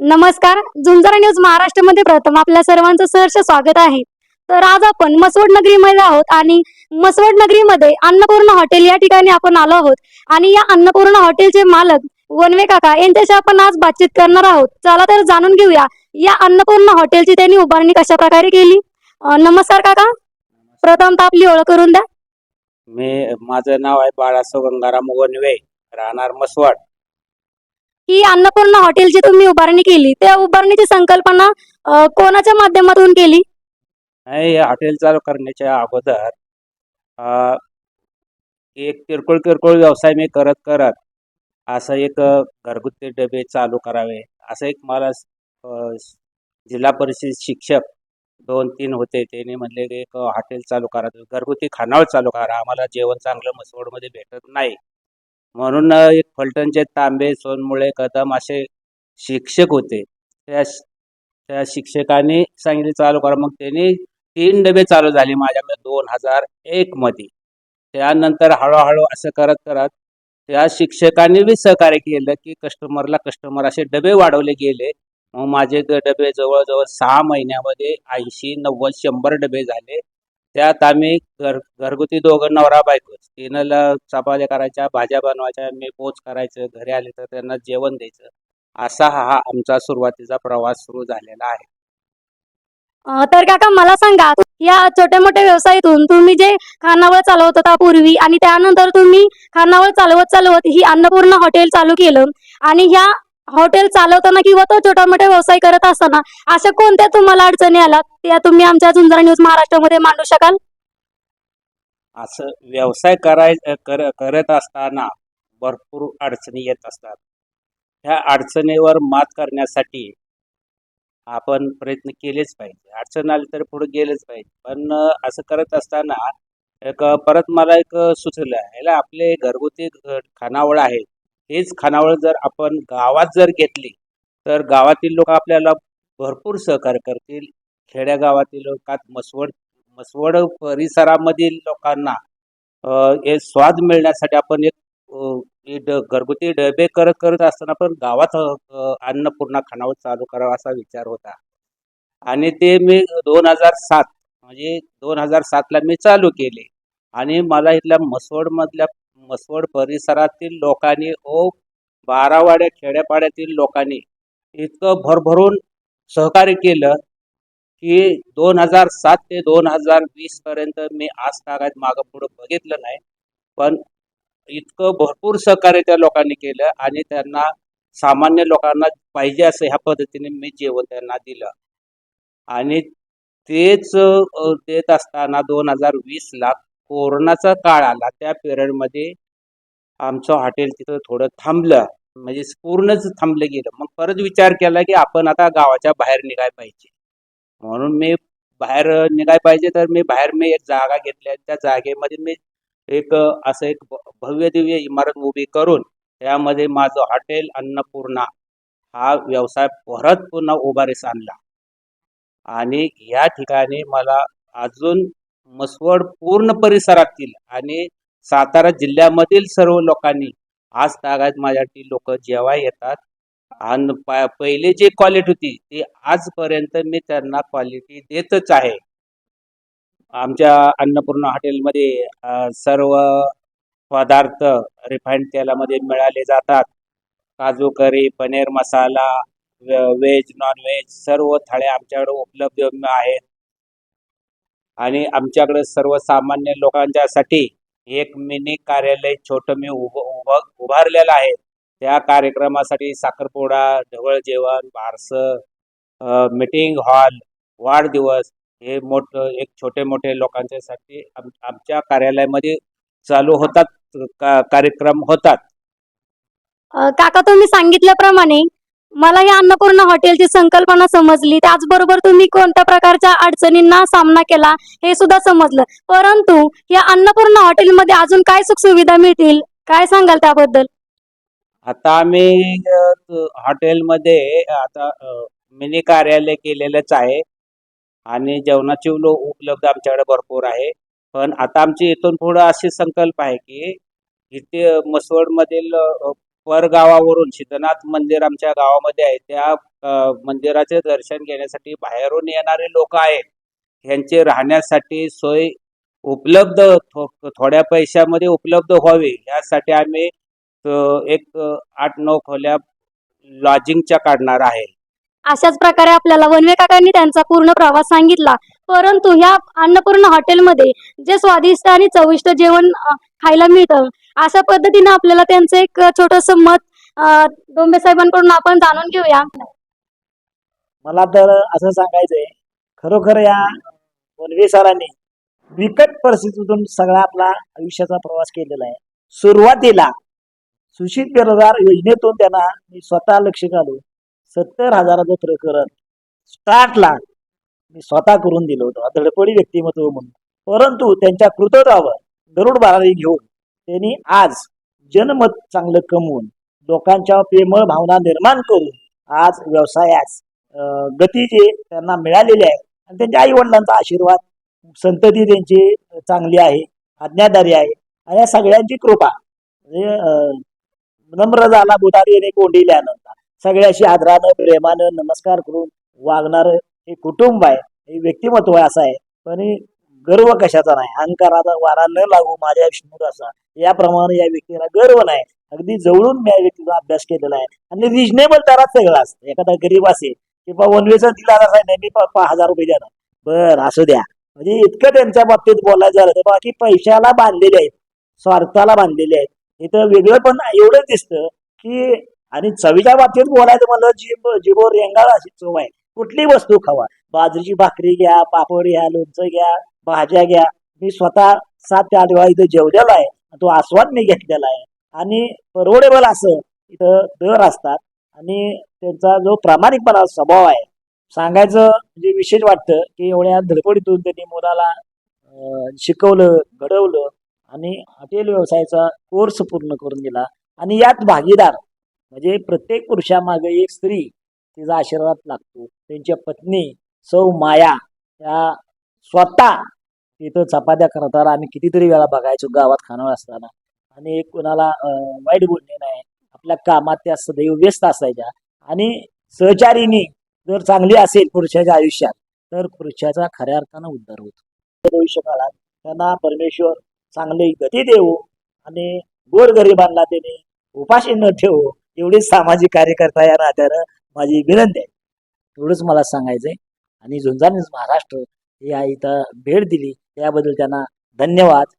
नमस्कार. झुंजारा न्यूज महाराष्ट्रामध्ये प्रथम आपल्या सर्वांचं सहर्ष स्वागत आहे. तर आज आपण मसवड नगरीमध्ये आहोत आणि मसवड नगरीमध्ये अन्नपूर्ण हॉटेल या ठिकाणी आपण आलो आहोत. आणि या अन्नपूर्ण हॉटेलचे मालक वनवे काका यांच्याशी आपण आज बातचीत करणार आहोत. चला तर जाणून घेऊया या अन्नपूर्ण हॉटेलची त्यांनी उभारणी कशा प्रकारे केली नमस्कार काका. प्रथमतः आपली ओळख करून द्या. मी माझं नाव आहे बाळासाहेब गंगाराम वनवे राहणार मसवड. ही अन्नपूर्ण हॉटेलची तुम्ही उभारणी केली त्या उभारणीची संकल्पना कोणाच्या माध्यमातून केली? नाही हॉटेल चालू करण्याच्या अगोदर अ, एक किरकोळ किरकोळ व्यवसाय मी करत करत असं एक अ, घरगुती डबे चालू करावे असं एक मला अ, जिल्हा परिषद शिक्षक दोन तीन होते त्याने म्हणले की एक हॉटेल चालू करा घरगुती खानावळ चालू करा आम्हाला जेवण चांगलं मसवडमध्ये भेटत नाही. म्हणून एक फलटणचे तांबे सोनमुळे कदम असे शिक्षक होते. त्या त्या शिक्षकांनी सांगितले चालू करा. मग त्यांनी तीन डबे चालू झाले माझ्याकडे दोन हजार एक मध्ये. त्यानंतर हळूहळू असं करत करत त्या शिक्षकांनी बी सहकार्य केलं की कस्टमरला कस्टमर असे डबे वाढवले गेले. मग माझे डबे जवळजवळ सहा महिन्यामध्ये ऐंशी नव्वद शंभर डबे झाले. त्यात आम्ही घर घरगुती दोघं नवरा बायको तिनला चपात्या करायच्या भाज्या बनवायच्या मी पोच करायचं घरी आले तर त्यांना जेवण द्यायचं. असा हा आमचा सुरुवातीचा प्रवास सुरू झालेला आहे. अं, तर काका मला सांगा या छोट्या मोठ्या व्यवसायातून तुम्ही जे खानावळ चालवत होता पूर्वी आणि त्यानंतर तुम्ही खानावळ चालवत चालवत ही अन्नपूर्ण हॉटेल चालू केलं आणि ह्या हॉटेल चालवताना किंवा तो छोटा मोठा व्यवसाय करत असताना अशा कोणत्या तुम्हाला अडचणी आल्या? त्या तुम्ही आमच्या झुंजार न्यूज महाराष्ट्रामध्ये मांडू शकाल? असं व्यवसाय कराय कर करत असताना भरपूर अडचणी येत असतात. ह्या अडचणीवर मात करण्यासाठी आपण प्रयत्न केलेच पाहिजे. अडचण आली तर पुढे गेलेच पाहिजे. पण असं करत असताना एक परत मला एक सुचलं ह्याला आपले घरगुती खानावळ आहे हेच खानावळ जर आपण गावात जर घेतली तर गावातील लोक आपल्याला भरपूर सहकार्य करतील. खेड्यागावातील लोकात मसवड मसवड परिसरामधील लोकांना हे स्वाद मिळण्यासाठी आपण एक हे ड घरगुती डबे करत करत असताना पण गावात अन्नपूर्णा खानावळ चालू करावा असा विचार होता. आणि ते मी दोन हजार सात म्हणजे दोन हजार सातला मी चालू केले. आणि मला इथल्या मसवडमधल्या मसवड परिसरातील लोकांनी ओ बारावाड्या खेड्यापाड्यातील लोकांनी इतकं भरभरून सहकार्य केलं की दोन हजार सात ते दोन हजार वीस पर्यंत मी आज तागायत मागं पुढं बघितलं नाही. पण इतकं भरपूर सहकार्य त्या लोकांनी केलं आणि त्यांना सामान्य लोकांना पाहिजे असं ह्या पद्धतीने मी जेवण त्यांना दिलं. आणि तेच देत असताना दोन हजार वीसला कोरोनाचा काळ आला त्या पिरियडमध्ये आमचं हॉटेल तिथं थोडं थांबलं. म्हणजे पूर्णच थांबलं गेलं. मग परत विचार केला की आपण आता गावाच्या बाहेर निघाय पाहिजे. म्हणून मी बाहेर निघाय पाहिजे तर मी बाहेर मी एक जागा घेतली आणि त्या जागेमध्ये मी एक असं एक भव्य दिव्य इमारत उभी करून त्यामध्ये माझं हॉटेल अन्नपूर्णा हा व्यवसाय परत पुन्हा उभारीस आणला. आणि या ठिकाणी मला अजून मसवड पूर्ण परिसरातील आणि सातारा जिल्ह्यामधील सर्व लोकांनी आज तागायत माझ्यासाठी लोक जेव्हा येतात. आणि प- पहिली जी क्वालिटी होती ती आजपर्यंत मी त्यांना क्वालिटी देतच आहे. आमच्या अन्नपूर्णा हॉटेलमध्ये सर्व पदार्थ रिफाईंड तेलामध्ये मिळाले जातात. काजू curry paneer masala veg non veg सर्व थाळ्या आमच्याकडे उपलब्ध आहेत. आणि आमच्याकडे सर्वसामान्य लोकांच्यासाठी एक मिनी कार्यालय छोटं मी उभ उभारलेलं आहे. त्या कार्यक्रमासाठी साखरपोडा ढवळ जेवण बारसं मीटिंग हॉल वाढदिवस हे मोठं एक छोटे मोठे लोकांच्यासाठी आम आमच्या कार्यालयामध्ये चालू होतात का कार्यक्रम होतात. काका तुम्ही सांगितल्याप्रमाणे मला या अन्नपूर्ण हॉटेलची संकल्पना समजली. त्याचबरोबर तुम्ही कोणत्या प्रकारच्या अडचणींना सामना केला हे सुद्धा समजलं. परंतु या अन्नपूर्ण हॉटेलमध्ये अजून काय सुखसुविधा मिळतील? काय सांगाल त्याबद्दल? आता आम्ही हॉटेलमध्ये आता मिनी कार्यालय केलेलंच आहे. आणि जेवणाची लो उपलब्ध आमच्याकडे भरपूर आहे. पण आता आमची इथून पुढं अशी संकल्प आहे की इथे मसवडमधील परगावावरून सिद्धनाथ मंदिर आमच्या गावामध्ये आहे. त्या मंदिराचे दर्शन घेण्यासाठी बाहेरून येणारे लोक आहेत. ह्यांचे राहण्यासाठी सोय उपलब्ध थो- थोड्या पैशामध्ये उपलब्ध व्हावी. यासाठी आम्ही एक आठ नऊ खोल्या लॉजिंगच्या काढणार आहे. अशाच प्रकारे आपल्याला वनवे काकांनी त्यांचा पूर्ण प्रवास सांगितला. परंतु ह्या अन्नपूर्ण हॉटेलमध्ये जे स्वादिष्ट आणि चविष्ट जेवण खायला मिळतं अशा पद्धतीने आपल्याला त्यांचं एक छोटस मत डोंबे साहेबांकडून आपण जाणून घेऊया. मला तर असं सांगायचंय खरोखर या बोलवे सरांनी बिकट परिस्थितीतून सगळा आपला आयुष्याचा प्रवास केलेला आहे. सुरुवातीला सुशील बेरोजगार योजनेतून त्यांना मी स्वतः लक्ष घालू सत्तर हजाराचं प्रकरण स्टार्टला मी स्वतः करून दिलं होतं. धडपडी व्यक्तिमत्व म्हणून. परंतु त्यांच्या कृतत्वावर गरुड बारारी घेऊन त्यांनी आज जनमत चांगलं कमवून लोकांच्या प्रेमळ भावना निर्माण करून आज व्यवसायास गती जे त्यांना मिळालेली आहे आणि त्यांच्या आई वडिलांचा आशीर्वाद संतती त्यांची चांगली आहे आज्ञाधारी आहे आणि या सगळ्यांची कृपा. म्हणजे नम्र झाला बुधारी कोंडिल्यानंतर सगळ्याशी आदरानं प्रेमानं नमस्कार करून वागणारं हे कुटुंब आहे हे व्यक्तिमत्व आहे असं आहे. पण हे गर्व कशाचा नाही? अहंकाराचा वारा न लागू माझ्या शिमूर असा. याप्रमाणे या व्यक्तीला गर्व नाही. अगदी जवळून मी या व्यक्तीचा अभ्यास केलेला आहे. आणि रिजनेबल दरात सगळं असतं. एखादा गरीब असेल की वनवेचा दिला असा नाही मी पा- हजार रुपये देणार. बर असू द्या. म्हणजे इतकं त्यांच्या बाबतीत बोलायचं झालं तर बाकी पैशाला बांधलेले आहेत. स्वार्थाला बांधलेले आहेत. इथं वेगळं पण एवढंच दिसतं की आणि चवीच्या बाबतीत बोलायचं म्हणलं जीभ जिभोर रेंगाळ अशी चव आहे. कुठली वस्तू खावा? बाजरीची भाकरी घ्या पापड घ्या लोणचं घ्या भाज्या घ्या. मी स्वतः सात ते आठ वेळा इथं जेवलेला आहे. तो आस्वाद मी घेतलेला आहे. आणि परवडेबल असं इथं दर असतात. आणि त्यांचा जो प्रामाणिकपणा स्वभाव आहे. सांगायचं म्हणजे विशेष वाटतं की एवढ्या धडपडीतून त्यांनी मुलाला शिकवलं घडवलं आणि हॉटेल व्यवसायाचा कोर्स पूर्ण करून दिला. आणि यात भागीदार म्हणजे प्रत्येक पुरुषामागे एक स्त्री तिचा आशीर्वाद लागतो. त्यांच्या पत्नी सौ माया या स्वतः तिथं चपात्या करताना आम्ही कितीतरी वेळा बघायचो गावात खाणार असताना. आणि कोणाला वाईट बोलणे नाही आपल्या कामात त्या सदैव व्यस्त असायच्या. आणि सहचारीनी जर चांगली असेल पुरुषाच्या आयुष्यात तर पुरुषाचा खऱ्या अर्थानं उद्धार होतो. भविष्य काळात त्यांना परमेश्वर चांगली गती देऊ आणि गोरगरिबांना त्याने उपाशी न ठेवू एवढीच सामाजिक कार्यकर्ता या नात्यानं माझी विनंती आहे. एवढंच मला सांगायचं आहे आणि झुंजारनीच महाराष्ट्र या इथं भेट दिली. त्याबद्दल त्यांना धन्यवाद.